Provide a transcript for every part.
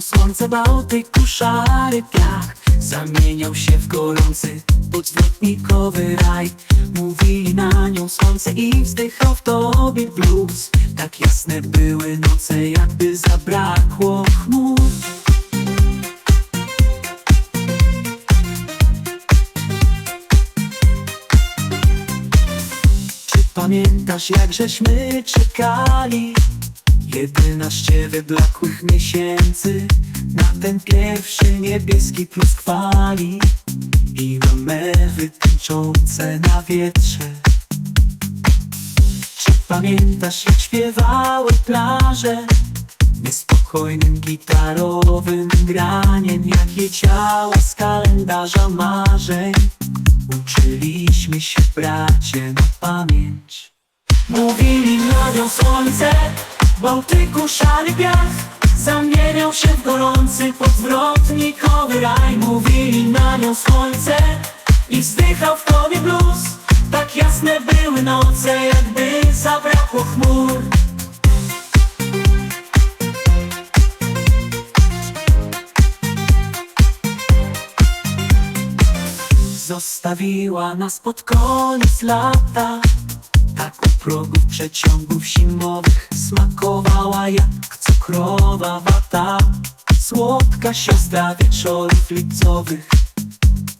słońce Bałtyku szary piach. Zamieniał się w gorący Podzwrotnikowy raj. Mówili na nią słońce i wzdychał w tobie blues. Tak jasne były noce, jakby zabrakło chmur Czy pamiętasz jak żeśmy czekali Jedenaście wyblakłych miesięcy Na ten pierwszy niebieski pluskwali I mewy tęczące na wietrze. Czy pamiętasz jak śpiewały plaże? Niespokojnym gitarowym graniem Jak leciała z kalendarza marzeń. Uczyliśmy się bracie na pamięć. Mówili nią słońce Bałtyku szary piach Zamieniał się w gorący podwrotnikowy raj. Mówili na nią słońce I wzdychał w tobie blues. Tak jasne były noce Jakby zabrakło chmur. Zostawiła nas pod koniec lata Tak u progów przeciągów zimowych Smakowała jak cukrowa wata. Słodka siostra wieczorów lipcowych.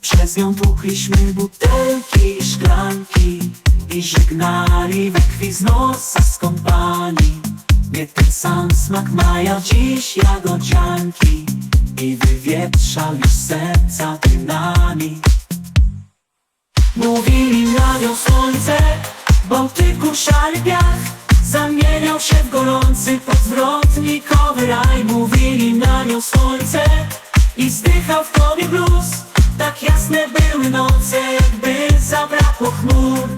Przez nią tłukliśmy butelki i szklanki I żegnali we krwi z nosa skąpani. Nie ten sam smak mają dziś jagodzianki I wywietrzał już serca dynami Mówili na nią słońce Bałtyku szary piach Zamieniał się w gorący podwrotnikowy raj Mówili na nią słońce I zdychał w tobie blues. Tak jasne były noce Jakby zabrakło chmur.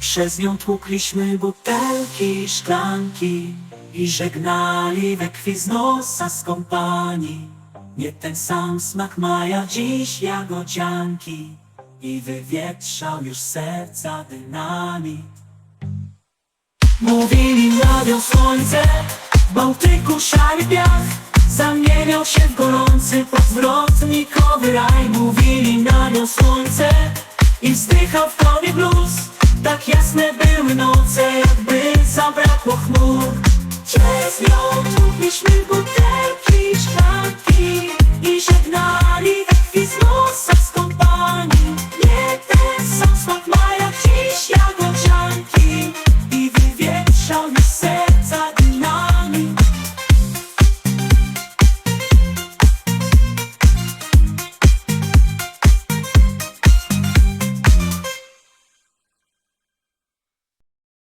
Przez nią tłukliśmy butelki szklanki I żegnali we krwi z nosa skąpani Nie ten sam smak maja dziś jagodzianki I wywietrzał już serca dynamit. Mówili nad nią słońce w Bałtyku szary piach Zamieniał się w gorący podwrotnikowy raj. Mówili na nią słońce I wzdychał w tobie blues Tak jasne były noce Jakby zabrakło chmur